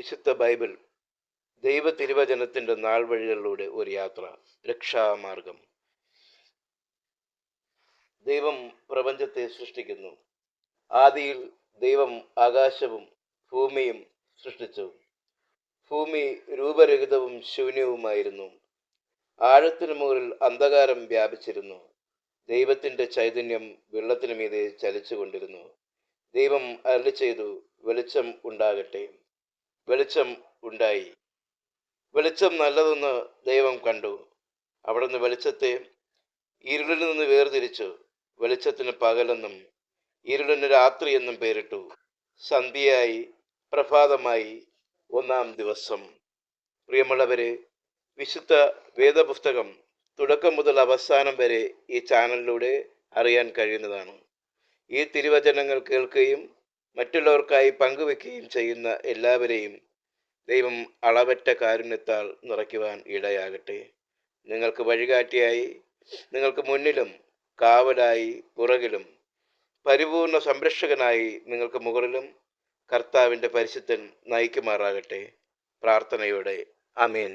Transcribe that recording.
വിശുദ്ധ ബൈബിൾ ദൈവ തിരുവചനത്തിന്റെ നാൾ വഴികളിലൂടെ ഒരു യാത്ര രക്ഷാമാർഗം. ദൈവം പ്രപഞ്ചത്തെ സൃഷ്ടിക്കുന്നു. ആദിയിൽ ദൈവം ആകാശവും ഭൂമിയും സൃഷ്ടിച്ചു. ഭൂമി രൂപരഹിതവും ശൂന്യവുമായിരുന്നു. ആഴത്തിനു മുകളിൽ അന്ധകാരം വ്യാപിച്ചിരുന്നു. ദൈവത്തിന്റെ ചൈതന്യം വെള്ളത്തിനു മീതെ ചലിച്ചുകൊണ്ടിരുന്നു. ദൈവം അരളി ചെയ്തു വെളിച്ചം ഉണ്ടാകട്ടെ. വെളിച്ചം ഉണ്ടായി. വെളിച്ചം നല്ലതെന്ന് ദൈവം കണ്ടു. അവിടുന്ന് വെളിച്ചത്തെ ഇരുളിൽ നിന്ന് വേർതിരിച്ചു. വെളിച്ചത്തിന് പകലെന്നും ഇരുളിന് രാത്രി എന്നും പേരിട്ടു. സന്ധ്യയായി പ്രഭാതമായി ഒന്നാം ദിവസം. പ്രിയമുള്ളവരെ വിശുദ്ധ വേദപുസ്തകം തുടക്കം മുതൽ അവസാനം വരെ ഈ ചാനലിലൂടെ അറിയാൻ കഴിയുന്നതാണ്. ഈ തിരുവചനങ്ങൾ കേൾക്കുകയും മറ്റുള്ളവർക്കായി പങ്കുവെക്കുകയും ചെയ്യുന്ന എല്ലാവരെയും ദൈവം അളവറ്റ കാരുണ്യത്താൽ നിറയ്ക്കുവാൻ ഇടയാകട്ടെ. നിങ്ങൾക്ക് വഴികാട്ടിയായി നിങ്ങൾക്ക് മുന്നിലും കാവലായി പുറകിലും പരിപൂർണ സംരക്ഷകനായി നിങ്ങൾക്ക് മുകളിലും കർത്താവിന്റെ പരിശുദ്ധൻ നയിക്കുമാറാകട്ടെ. പ്രാർത്ഥനയോടെ. അമീൻ